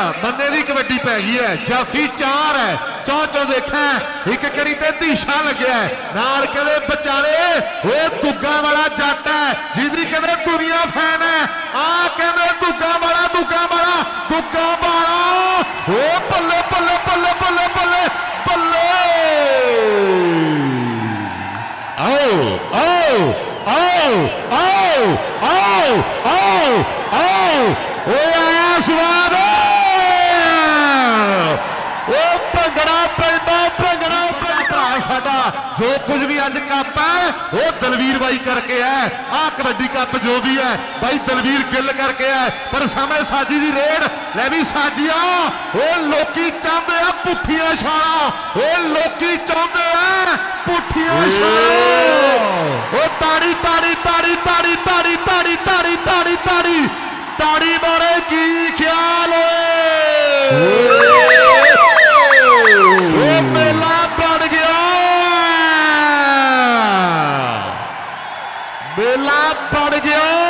ਮੰਨੇ ਦੀ ਕਬੱਡੀ ਪੈ ਗਈ ਹੈ ਜਾਫੀ ਚਾਰ ਹੈ ਚੌ ਚੌ ਦੇਖਾਂ ਇੱਕ ਕਰੀ ਤੇ ਧੀਸ਼ਾ ਲੱਗਿਆ ਹੈ। ਨਾਲ ਕਹਿੰਦੇ ਵਿਚਾਲੇ ਓਏ ਦੁੱਗਾ ਵਾਲਾ ਜੱਟ ਹੈ ਜਿਹਦੀ ਕਹਿੰਦੇ ਦੁਨੀਆ ਫੈਨ ਹੈ ਆ ਕਹਿੰਦੇ ਦੁੱਗਾ ਵਾਲਾ ਦੁੱਗਾ ਵਾਲਾ ਦੁੱਗਾ ਵਾਲਾ ਓ ਬੱਲੇ ਬੱਲੇ ਬੱਲੇ ਬੱਲੇ ਬੱਲੇ ਬੱਲੇ ਆਓ ਆਓ ਆਓ ਆਓ ਆਓ ਆਓ ਆਓ ਓਏ ਆਇਆ ਸਵਾਦ ਭੰਗੜਾ ਪੈਂਦਾ ਭੰਗੜਾ ਪੈਂਦਾ ਭਰਾ ਸਾਡਾ ਜੋ ਕੁਝ ਵੀ ਅੱਜ ਕੱਪ ਹੈ ਉਹ ਦਲਵੀਰ ਬਾਈ ਕਰਕੇ ਹੈ ਆਹ ਕਬੱਡੀ ਕੱਪ ਜੋ ਵੀ ਹੈ ਬਾਈ ਦਲਵੀਰ ਗਿੱਲ ਕਰਕੇ ਹੈ ਪਰ ਸਾਹਮਣੇ ਸਾਜੀ ਦੀ ਰੇਡ ਲੈ ਵੀ ਸਾਜੀਆ ਉਹ ਲੋਕੀ ਚਾਹੁੰਦੇ ਆ ਪੁੱਠੀਆਂ ਛਾਲਾਂ ਉਹ ਲੋਕੀ ਚਾਹੁੰਦੇ ਆ ਪੁੱਠੀਆਂ ਛਾਲਾਂ ਉਹ ਤਾੜੀ ਤਾੜੀ ਤਾੜੀ ਤਾੜੀ ਤਾੜੀ ਤਾੜੀ ਤਾੜੀ ਤਾੜੀ ਤਾੜੀ ਤਾੜੀ बेला पड़ गया